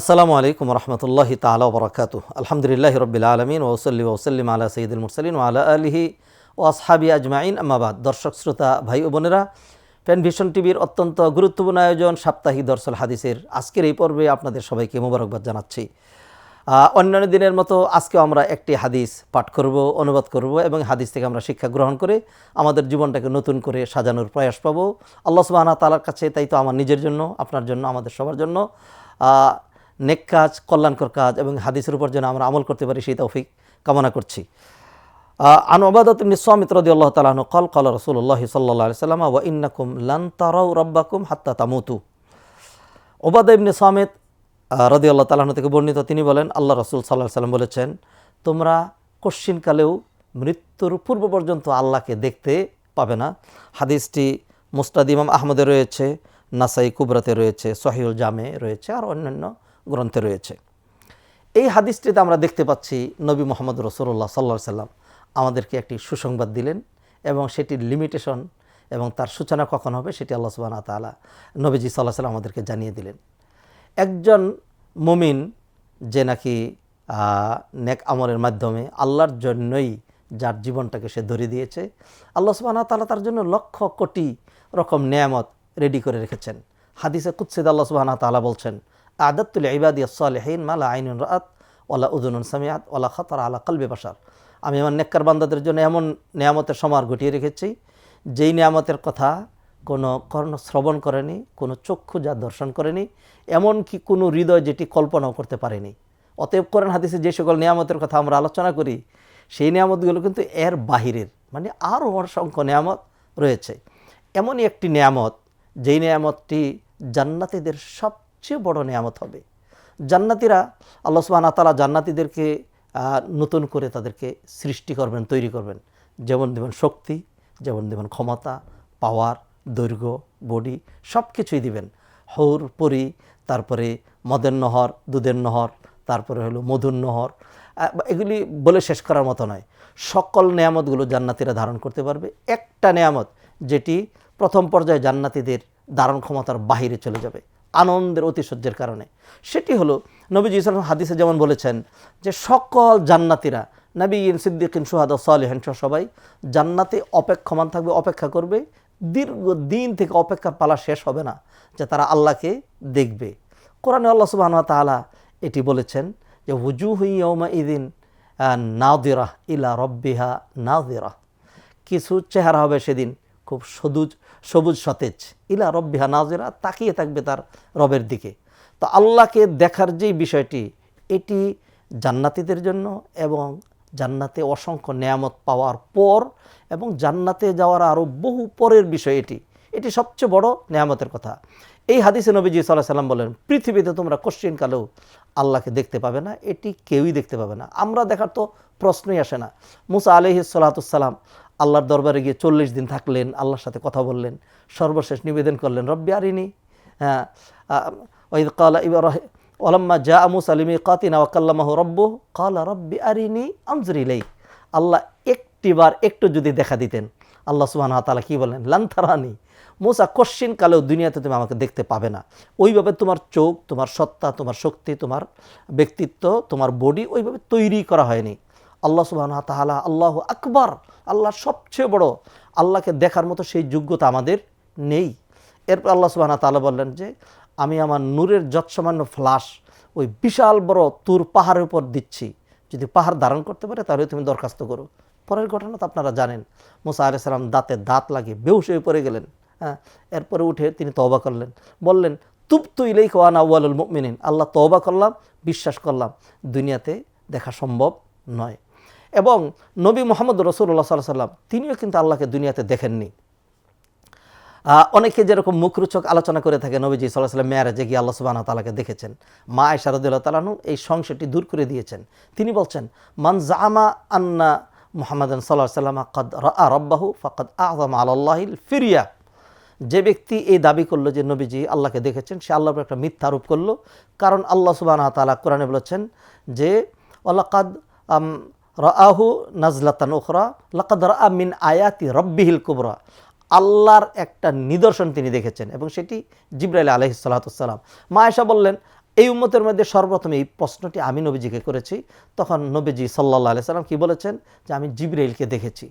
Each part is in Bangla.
আসসালামু আলাইকুম রহমতুল্লাহ তালা বরকাত আলহামদুলিল্লাহ রবিল আলমিন ওসল্লি ওসল্লিম আলা সঈদুল মুরসলিন আলা আলহি ও আসহাবি আজমাইন। আমাবাদ দর্শক, শ্রোতা, ভাই ও বোনেরা পেন ভিশন টিভির অত্যন্ত গুরুত্বপূর্ণ আয়োজন সাপ্তাহিক দর্শন হাদিসের আজকের এই পর্বে আপনাদের সবাইকে মোবারকবাদ জানাচ্ছি। অন্যান্য দিনের মতো আজকেও আমরা একটি হাদিস পাঠ করব, অনুবাদ করব এবং হাদিস থেকে আমরা শিক্ষা গ্রহণ করে আমাদের জীবনটাকে নতুন করে সাজানোর প্রয়াস পাবো। আল্লাহ সুবাহ তালার কাছে, তাই তো আমার নিজের জন্য, আপনার জন্য, আমাদের সবার জন্য। নেক কাজ কল্যাণকর কাজ এবং হাদিসের উপর যেন আমরা আমল করতে পারি সেই তৌফিক কামনা করছি আন ওবাদত ইবনে সামিত রাদিয়াল্লাহু তাআলা আনহু قال قال رسول الله صلى الله عليه وسلم وانكم لن تروا ربكم حتى تموتوا ওবাদা ইবনে সামিত রদি আল্লাহ তালাহ থেকে বর্ণিত তিনি বলেন আল্লাহ রসুল সাল্লাহ সাল্লাম বলেছেন তোমরা কশ্চিনকালেও মৃত্যুর পূর্ব পর্যন্ত আল্লাহকে দেখতে পাবে না হাদিসটি মুস্তাদ ইমাম আহমদে রয়েছে নাসাই কুবরাতে রয়েছে সহিউল জামে রয়েছে আর অন্যান্য গ্রন্থে রয়েছে। এই হাদিসটিতে আমরা দেখতে পাচ্ছি নবী মোহাম্মদ রসুল্লাহ সাল্লা সাল্লাম আমাদেরকে একটি সুসংবাদ দিলেন এবং সেটির লিমিটেশন এবং তার সূচনা কখন হবে সেটি আল্লাহ সুবাহ তালা নবীজি সাল্লাহ সাল্লাম আমাদেরকে জানিয়ে দিলেন। একজন মুমিন যে নাকি নেক আমলের মাধ্যমে আল্লাহর জন্যই যার জীবনটাকে সে ধরে দিয়েছে, আল্লাহ সুবাহ তালা তার জন্য লক্ষ কোটি রকম নেয়ামত রেডি করে রেখেছেন। হাদিসে কুৎসিদ আল্লাহ সুবাহ তালা বলছেন আদাতুল ইবাদিয়া সালেহীন মালা আইনুন রাত ওলা উদুন সামিয়াত ওলা খতর আলা কলবে বাসার আমি আমার নেককার বান্দাদের জন্য এমন নেয়ামতের সমার ঘটিয়ে রেখেছি, যেই নেয়ামতের কথা কোনো কর্ণ শ্রবণ করেনি, কোনো চক্ষু যা দর্শন করেনি, এমনকি কোনো হৃদয় যেটি কল্পনাও করতে পারেনি। অতএব করেন হাদিসে যে সকল নিয়ামতের কথা আমরা আলোচনা করি, সেই নিয়ামতগুলো কিন্তু এর বাহিরের মানে আরও অসংখ্য নিয়ামত রয়েছে। এমনই একটি নিয়ামত, যেই নিয়ামতটি জান্নাতীদের সবচেয়ে বড় নিয়ামত হবে। জান্নাতিরা আল্লাহ সুবহানাহু ওয়া তাআলা জান্নাতীদেরকে নতুন করে তাদেরকে সৃষ্টি করবেন, তৈরি করবেন। যেমন দেবেন শক্তি, যেমন দেবেন ক্ষমতা, পাওয়ার, দৈর্ঘ্য, বডি সব কিছুই দিবেন। হৌর, পরি, তারপরে মদের নহর, দুধের নহর, তারপরে হলো মধুর নহর এগুলি বলে শেষ করার মতো নয়। সকল নেয়ামতগুলো জান্নাতিরা ধারণ করতে পারবে। একটা নেয়ামত যেটি প্রথম পর্যায়ে জান্নাতিদের ধারণ ক্ষমতার বাহিরে চলে যাবে। আনন্দের অতিশয্যের কারণে। সেটি হলো নবীজি ইসলাম হাদিসে যেমন বলেছেন যে সকল জান্নাতিরা নবীন সিদ্দিকিন সুহাদা সালেহেন সবাই জান্নাতে অপেক্ষমান থাকবে, অপেক্ষা করবে। দীর্ঘ দিন থেকে অপেক্ষার পালা শেষ হবে না, যে তারা আল্লাহকে দেখবে। কোরআনে আল্লাহ সুবাহ তাআলা এটি বলেছেন যে হুজু হুইয়মা ইদিন নাদিরা ইলা রব্বিহা নাদিরা কিছু চেহারা হবে সেদিন খুব সবুজ সবুজ সতেজ। ইলা রব্বিহা নাজিরা, তাকিয়ে থাকবে তার রবের দিকে। তো আল্লাহকে দেখার যেই বিষয়টি, এটি জান্নাতীদের জন্য এবং জান্নাতে অসংখ্য নেয়ামত পাওয়ার পর এবং জান্নাতে যাওয়ার আরও বহু পরের বিষয় এটি। এটি সবচেয়ে বড় নেয়ামতের কথা। এই হাদিসে নবীজি সাল্লাহ সাল্লাম বলেন, পৃথিবীতে তোমরা কোশ্চিন কালেও আল্লাহকে দেখতে পাবে না, এটি কেউই দেখতে পাবে না। আমরা দেখার তো প্রশ্নই আসে না। মুসা আলহি আল্লাহর দরবারে গিয়ে চল্লিশ দিন থাকলেন, আল্লাহর সাথে কথা বললেন, সর্বশেষ নিবেদন করলেন, রব্বি আরিনি। হ্যাঁ কালা ইবার ওলাম্মা জা আমুস আলিমি কাতিনা ওয়াকাল্লামাহ রব্ব কালা রব্বি আরিনি আনজরিলেই আল্লাহ একটিবার একটু যদি দেখা দিতেন, আল্লাহ সুবাহ তালা কী বলেন? লান্থারানি মোসা, কশ্চিন কালেও দুনিয়াতে তুমি আমাকে দেখতে পাবে না। ওইভাবে তোমার চোখ, তোমার সত্তা, তোমার শক্তি, তোমার ব্যক্তিত্ব, তোমার বডি ওইভাবে তৈরি করা হয়নি। আল্লাহ সুবাহ তাহলা আল্লাহ আকবার আল্লাহ সবচেয়ে বড়, আল্লাহকে দেখার মতো সেই যোগ্যতা আমাদের নেই। এরপর আল্লাহ সুবাহ তাআলা বললেন যে, আমি আমার নূরের যৎসামান্য ফ্লাশ ওই বিশাল বড় তুর পাহাড়ের উপর দিচ্ছি। যদি পাহাড় ধারণ করতে পারে, তাহলে তুমি দরখাস্ত করো। পরের ঘটনা তো আপনারা জানেন, মুসা আলি সালাম দাঁতে দাঁত লাগিয়ে বেহুশ হয়ে পড়ে গেলেন হ্যাঁ? এরপরে উঠে তিনি তওবা করলেন। বললেন তুপ তুই লেই কোয়ান আউ্বালুল মুমিনিন। আল্লাহ তওবা করলাম, বিশ্বাস করলাম। দুনিয়াতে দেখা সম্ভব নয়। এবং নবী মোহাম্মদ রসুল্লাহ সাল্লাহ সাল্লাম তিনিও কিন্তু আল্লাহকে দুনিয়াতে দেখেননি। অনেকে যেরকম মুখরোচক আলোচনা করে থাকে, নবীজি সাল্লাহ সাল্লাম মেয়ারাজে গিয়ে আল্লাহ সুবাহ তালাকে দেখেছেন। মা আয়সারদুল্লাহ তালানু এই সংশয়টি দূর করে দিয়েছেন। তিনি বলছেন, মান জামা আন্না মোহাম্মদ সাল্লাহ সাল্লাম কদ রা রব্বাহু ফকদ আজম আল্লাহিল ফিরিয়া। যে ব্যক্তি এই দাবি করল যে নবীজি আল্লাহকে দেখেছেন, সে আল্লাহর একটা মিথ্যা আরোপ করল। কারণ আল্লাহ সুবাহ তালা কোরআনে বলেছেন যে আল্লাকাদ রাহু নাজলাতান ওখরা লাকাদ রা মিন আয়াতি রব্বিহিল কুবরা। আল্লাহর একটা নিদর্শন তিনি দেখেছেন এবং সেটি জিব্রাইল আলহিসাল্লাতুসাল্লাম মা আয়সা বললেন, এই উম্মতের মধ্যে সর্বপ্রথম এই প্রশ্নটি আমি নবীজিকে করেছি। তখন নবীজি সাল্লাহ আলি সাল্লাম কী বলেছেন? যে আমি জিব্রাইলকে দেখেছি।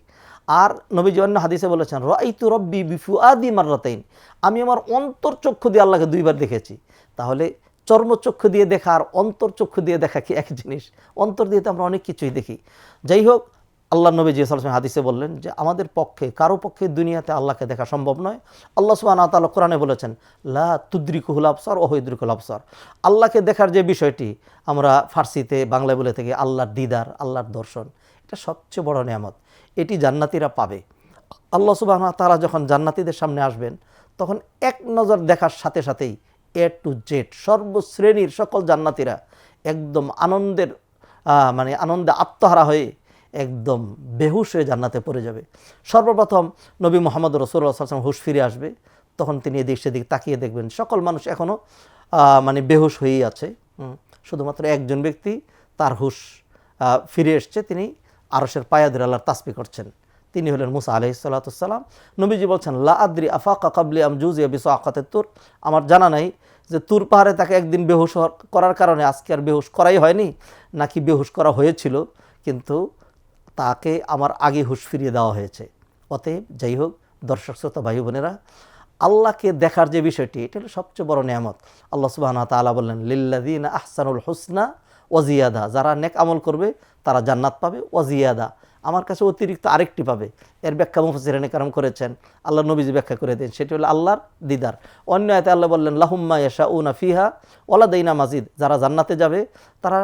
আর নবীজি অন্য হাদিসে বলেছেন রাইতু রব্বি বিফু আদি মার্রাতাইন। আমি আমার অন্তর্চক্ষু দিয়ে আল্লাহকে দুইবার দেখেছি। তাহলে চর্মচক্ষু দিয়ে দেখা আর অন্তর্চক্ষু দিয়ে দেখা কি এক জিনিস? অন্তর দিয়ে তো আমরা অনেক কিছুই দেখি। যাই হোক আল্লাহ নবী জিয়াসাল্লাম হাদিসে বললেন যে, আমাদের পক্ষে, কারও পক্ষে দুনিয়াতে আল্লাহকে দেখা সম্ভব নয়। আল্লাহ সুবাহ তালা কোরআনে বলেছেন, লা তুদ্রিকুহুল আফসর ও হৈদ্রিকুল আফসর আল্লাহকে দেখার যে বিষয়টি, আমরা ফার্সিতে, বাংলায় বলে থাকি, আল্লাহর দিদার, আল্লাহর দর্শন, এটা সবচেয়ে বড় নিয়ামত। এটি জান্নাতিরা পাবে। আল্লাহ সুবাহ তারা যখন জান্নাতিদের সামনে আসবেন, তখন এক নজর দেখার সাথে সাথেই এ টু জেড সর্বশ্রেণীর সকল জান্নাতিরা একদম আনন্দের মানে আনন্দে আত্মহারা হয়ে একদম বেহুশ হয়ে জান্নাতে পড়ে যাবে। সর্বপ্রথম নবী মোহাম্মদ রসুল্লাহাম হুশ ফিরে আসবে। তখন তিনি এদিক সেদিক তাকিয়ে দেখবেন, সকল মানুষ এখনও মানে বেহুশ হয়েই আছে। শুধুমাত্র একজন ব্যক্তি তার হুশ ফিরে এসছে। তিনি আরসের পায়াদের আল্লাহর তাসবি করছেন। তিনি হলেন মুসা আলহি সাল্লাতাম নবীজি বলছেন, লা আদ্রি আফাকা কাবলি আম জুজিয়া বিস আকাতের তুর। আমার জানা নাই যে তুর পাহাড়ে তাকে একদিন বেহুশ করার কারণে আজকে আর বেহুশ করাই হয়নি, নাকি বেহুশ করা হয়েছিল, কিন্তু তাকে আমার আগে হুশ ফিরিয়ে দেওয়া হয়েছে। অতএব যাই হোক, দর্শক, শ্রোতা, ভাই বোনেরা, আল্লাহকে দেখার যে বিষয়টি, এটা হলো সবচেয়ে বড় নিয়ামত। আল্লাহ সুবাহ তাআলা বললেন লিল্লাদিন আহসানুল হুসনা ওয়াজিয়াদা যারা নেক আমল করবে, তারা জান্নাত পাবে ওয়াজিয়াদা আমার কাছে অতিরিক্ত আরেকটি পাবে। এর ব্যাখ্যা মুফসিরানে কারম করেছেন। আল্লাহ নবীজি ব্যাখ্যা করে দেন, সেটি হলো আল্লাহর দিদার। অন্য আয়তে আল্লাহ বললেন, লাহুম্মা ইয়াশা উনা ফিহা ওলা দইনা মাজিদ। যারা জান্নাতে যাবে, তারা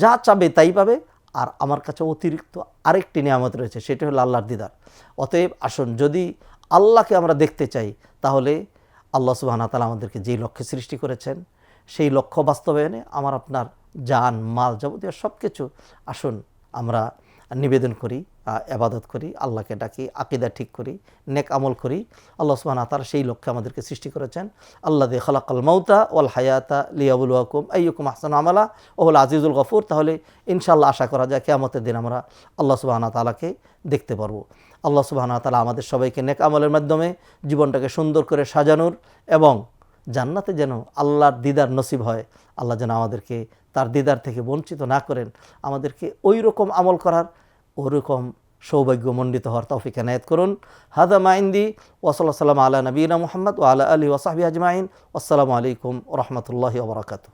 যা চাবে তাই পাবে। আর আমার কাছে অতিরিক্ত আরেকটি নিয়ামত রয়েছে, সেটি হলো আল্লাহর দিদার। অতএব আসুন, যদি আল্লাহকে আমরা দেখতে চাই, তাহলে আল্লাহ সুবাহ তালা আমাদেরকে যেই লক্ষ্যে সৃষ্টি করেছেন, সেই লক্ষ্য বাস্তবায়নে আমার আপনার জান, মাল যাবতীয় সব কিছু আসুন, আমরা নিবেদন করি আহ, এবাদত করি আল্লাহকে ডাকি আকিদা ঠিক করি নেক আমল করি। আল্লাহ সুবাহ তারা সেই লক্ষ্যে আমাদেরকে সৃষ্টি করেছেন। আল্লাহ দে খালাকাল মৌতা ওয়াল হায়াতা লিয়াবুল ওয়াকুম আইয়ুকুম আহসান আমলা ওহল আজিজুল গফুর। তাহলে ইনশাল্লাহ আশা করা যায় কেয়ামতের দিন আমরা আল্লাহ সুবাহ তালাকে দেখতে পারব। আল্লাহ সুবাহ তালা আমাদের সবাইকে নেক আমলের মাধ্যমে জীবনটাকে সুন্দর করে সাজানোর এবং জান্নাতে যেন আল্লাহর দিদার নসিব হয় আল্লাহ যেন আমাদেরকে তার দিদার থেকে বঞ্চিত না করেন। আমাদেরকে ওই রকম আমল করার ওরকম সৌভাগ্যমণ্ডিত হওয়ার তৌফিক এনায়ত করুন হাদা মাইন্দি ওসল্লা সাল্লাম আলা নবীনা মোহাম্মদ ও আলা আলী ওসাহবি আজমাইন আসসালামু আলাইকুম রহমতুল্লাহি ওবরাকাতু